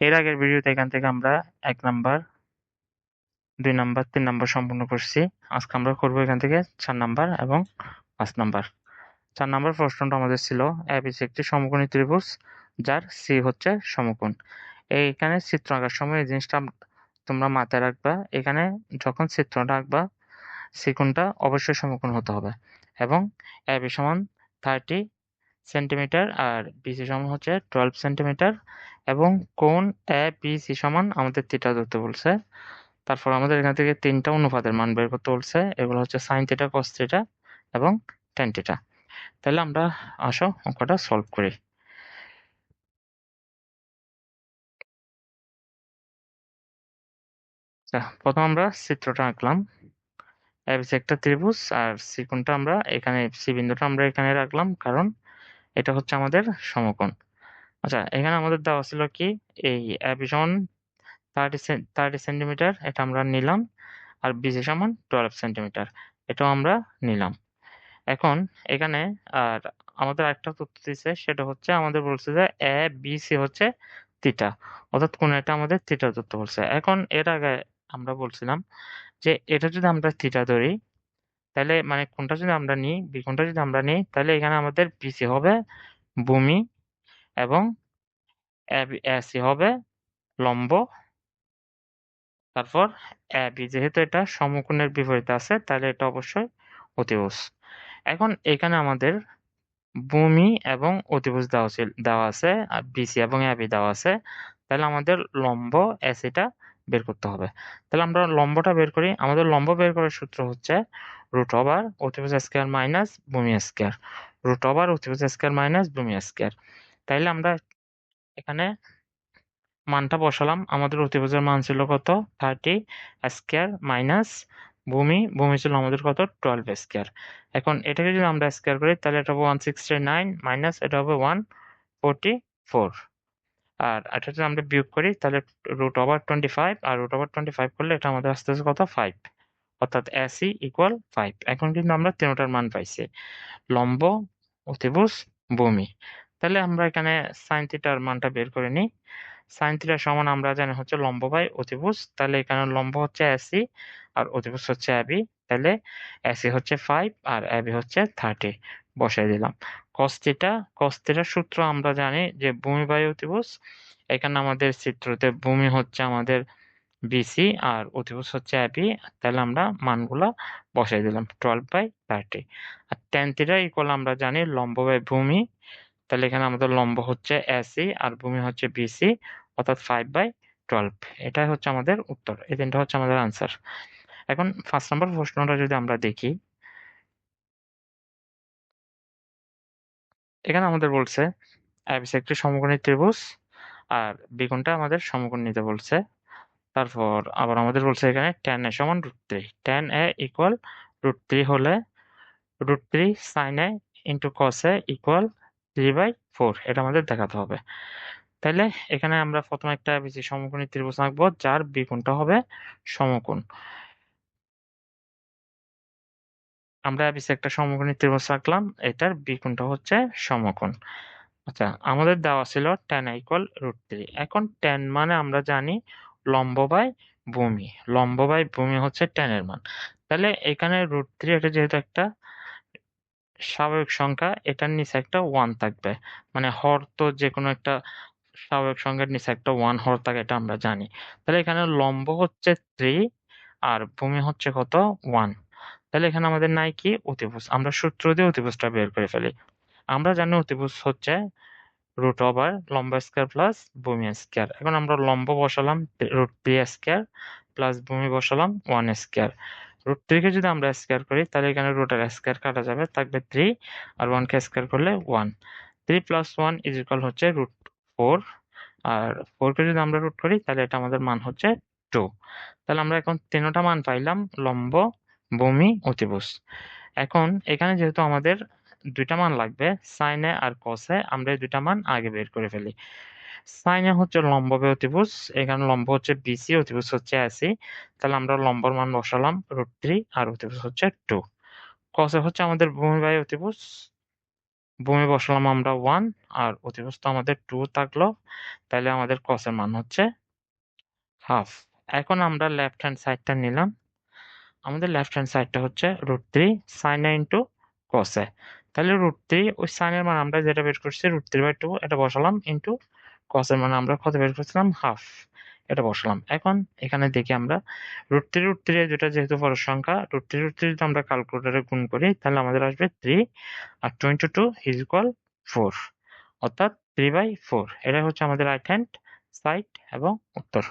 এর আগের ভিডিওতে এখান থেকে আমরা এক নাম্বার, দুই নাম্বার, তিন নাম্বার সম্পূর্ণ করছি। আজকে আমরা করব এখান থেকে চার নাম্বার এবং পাঁচ নাম্বার। চার নাম্বার প্রশ্নটা আমাদের ছিল এবিসি একটি সমকোণী ত্রিভুজ, যার সি হচ্ছে সমকোণ। এইখানে চিত্র আঁকার সময় এই জিনিসটা তোমরা মাথায় রাখবা, এখানে যখন চিত্রটা আঁকবা, সিকোণটা অবশ্যই সমকোণ হতে হবে এবং এবি সমান থার্টি সেন্টিমিটার আর বিসি সমান হচ্ছে টুয়েলভ সেন্টিমিটার এবং কোণ এ বিসি সমান আমাদের থিটা ধরতে বলছে। তারপর আমাদের এখান থেকে তিনটা অনুপাতের মান বের করতে বলছে। এগুলো হচ্ছে সাইন থিটা কস থিটা এবং টেন থিটা তাহলে আমরা আসো অঙ্কটা সলভ করি। প্রথম আমরা চিত্রটা আঁকলাম। এবিসি একটা ত্রিভুজ, আর সি কোণটা আমরা এখানে সি বিন্দুটা আমরা এখানে রাখলাম, কারণ এটা হচ্ছে আমাদের সমকোণ। আচ্ছা এখানে আমাদের দেওয়া ছিল কি? এই সমান থার্টি থার্টি সেন্টিমিটার এটা আমরা নিলাম। আর বিসি সমান টুয়েলভ সেন্টিমিটার এটাও আমরা নিলাম। এখন এখানে আর আমাদের একটা তথ্য দিচ্ছে সেটা হচ্ছে আমাদের বলছে যে এ বি সি হচ্ছে তিটা অর্থাৎ কোন এটা আমাদের থিটা তথ্য বলছে। এখন এর আগে আমরা বলছিলাম যে এটা যদি আমরা তিটা ধরি, তাহলে মানে কোনটা যদি আমরা নিই বি কোনটা যদি আমরা নিই, তাহলে এখানে আমাদের বিসি হবে ভূমি এবং এসি হবে লম্ব। তারপর বি যেহেতু এটা সমকোণের বিপরীতে আছে, তাহলে এটা অবশ্যই অতিভুজ। এখন এখানে আমাদের ভূমি এবং অতিভুজ দেওয়া দেওয়া আছে বিসি এবং এবি দেওয়া আছে। তাহলে আমাদের লম্ব এসিটা বের করতে হবে। তাহলে আমরা লম্বটা বের করি। আমাদের লম্ব বের করার সূত্র হচ্ছে রুট ওভার অতিভুজ স্কোয়ার মাইনাস ভূমি স্কোয়ার রুট ওভার অতিভুজ স্কোয়ার মাইনাস ভূমি স্কোয়ার তাইলে আমরা এখানে মানটা বসালাম। আমাদের অতিভুজের মান ছিল কত? থার্টি স্কোয়ার মাইনাস ভূমি। ভূমি ছিল আমাদের কত? টুয়েলভ স্কোয়ার এখন এটাকে যদি আমরা স্কোয়ার করি, তাহলে এটা হবে ওয়ান সিক্সটি নাইন মাইনাস এটা হবে ওয়ান ফোরটি ফোর আর এটা যদি আমরা বিয়োগ করি, তাহলে রুট ওভার টোয়েন্টি ফাইভ আর রুট ওভার টোয়েন্টি ফাইভ করলে এটা আমাদের আসতে আসতে কত? ফাইভ অর্থাৎ এসি ইকুয়াল ফাইভ এখন কিন্তু আমরা তিনটার মান পাইছি। লম্ব, অতিভুজ, ভূমি। তাহলে আমরা এখানে সাইন থিটার মানটা বের করে নিই। সাইন থিটা সমান আমরা জানি হচ্ছে লম্ব বাই অতিভুজ। তাহলে এখানে লম্ব হচ্ছে এসি আর অতিভুজ হচ্ছে অ্যাবি তাহলে এসি হচ্ছে ফাইভ আর অ্যাবি হচ্ছে থার্টি বসাই দিলাম। কস্তিটা কস্তিটার সূত্র আমরা জানি যে ভূমি বাই অতিভুজ। এখানে আমাদের চিত্রতে ভূমি হচ্ছে আমাদের বিসি আর অতিভুজ হচ্ছে অ্যাবি তাহলে আমরা মানগুলা বসাই দিলাম টুয়েলভ বাই থার্টি আর টেন থিটা ইকুয়াল আমরা জানি লম্ব বাই ভূমি। তাহলে এখানে আমাদের লম্ব হচ্ছে এসি আর ভূমি হচ্ছে বিসি অর্থাৎ ফাইভ বাই টুয়েলভ এটাই হচ্ছে আমাদের উত্তর, এই তিনটা হচ্ছে আমাদের আনসার এখন ফার্স্ট নাম্বার প্রশ্নটা যদি আমরা দেখি। এখানে আমাদের বলছে এবিসি একটি সমকোণী ত্রিভুজ, আর বিগুণটা আমাদের সমকোণ নিতে বলছে। তারপর আবার আমাদের বলছে এখানে টেন এ সমান root three tan A equal root three হলে root three sine A into cos A equal three by four এটা আমাদের দেখাতে হবে। তাহলে এখানে আমরা প্রথমে একটা এবিসি সমকোণী ত্রিভুজ আঁকবো, যার বিকোণটা হবে সমকোণ। আমরা এবিসি একটা সমকোণী ত্রিভুজ আঁকলাম, এটার বিকোণটা হচ্ছে সমকোণ। আচ্ছা আমাদের দেওয়া ছিল টেন ইকুয়াল রুট থ্রি এখন টেন মানে আমরা জানি লম্ব বাই ভূমি। লম্ব বাই ভূমি হচ্ছে টেনের মান। তাহলে এখানে রুট থ্রি এটা যেহেতু একটা স্বাভাবিক সংখ্যা, এটার নিচে একটা ওয়ান থাকবে। মানে হর তো যে কোনো একটা স্বাভাবিক সংখ্যার নিচে একটা ওয়ান হর থাকে, এটা আমরা জানি। তাহলে এখানে লম্ব হচ্ছে থ্রি আর ভূমি হচ্ছে কত? ওয়ান তাহলে এখানে আমাদের নাই কি? অতিভুজ। আমরা সূত্র দিয়ে অতিভুজটা বের করে ফেলি। আমরা জানি অতিভুজ হচ্ছে রুট ওভার লম্ব স্কোয়ার প্লাস ভূমি স্কোয়ার এখন আমরা লম্ব বসালাম রুট থ্রি স্কোয়ার প্লাস ভূমি বসালাম ওয়ান স্কোয়ার রুট থ্রিকে যদি আমরা স্কোয়ার করি, তাহলে এখানে রুটের স্কোয়ার কাটা যাবে, থাকবে থ্রি আর ওয়ানকে স্কোয়ার করলে one three plus one is equal হচ্ছে রুট ফোর আর ফোরকে যদি আমরা রুট করি, তাহলে এটা আমাদের মান হচ্ছে টু তাহলে আমরা এখন তিনটা মান পাইলাম, লম্ব, ভূমি, অতিভুজ। এখন এখানে যেহেতু আমাদের দুইটা মান লাগবে সাইনে আর কসে আমরা এই দুইটা মান আগে বের করে ফেলি। সাইনে হচ্ছে লম্ব অতিভুজ, এখানে লম্ব হচ্ছে বিসি অতিভুজ হচ্ছে এসি তাহলে আমরা লম্বর মান বসালাম রুট থ্রি আর অতিভুজ হচ্ছে টু কসে হচ্ছে আমাদের ভূমি বাই অতিভুজ। ভূমি বসালাম আমরা ওয়ান আর অতিবস্তু আমাদের টু থাকল। তাহলে আমাদের কসের মান হচ্ছে হাফ এখন আমরা লেফট হ্যান্ড সাইডটা নিলাম। আমাদের লেফট হ্যান্ড সাইডটা হচ্ছে রুট থ্রি সাইন ইন্টু কসে তাহলে রুট থ্রি ওই সাইনের মান আমরা যেটা বের করছি রুট থ্রি বাই টু এটা বসালাম ইন্টু কসের মানে আমরা কত বের করছিলাম? হাফ এটা বসালাম। এখন এখানে দেখি আমরা রুট থ্রি রুট থ্রি যেটা যেহেতু বড় সংখ্যা রুট থ্রি রুট থ্রি যদি আমরা ক্যালকুলেটারে গুণ করি, তাহলে আমাদের আসবে three R twenty two is equal four অর্থাৎ থ্রি বাই ফোর এটা হচ্ছে আমাদের রাইট হ্যান্ড সাইড এবং উত্তর।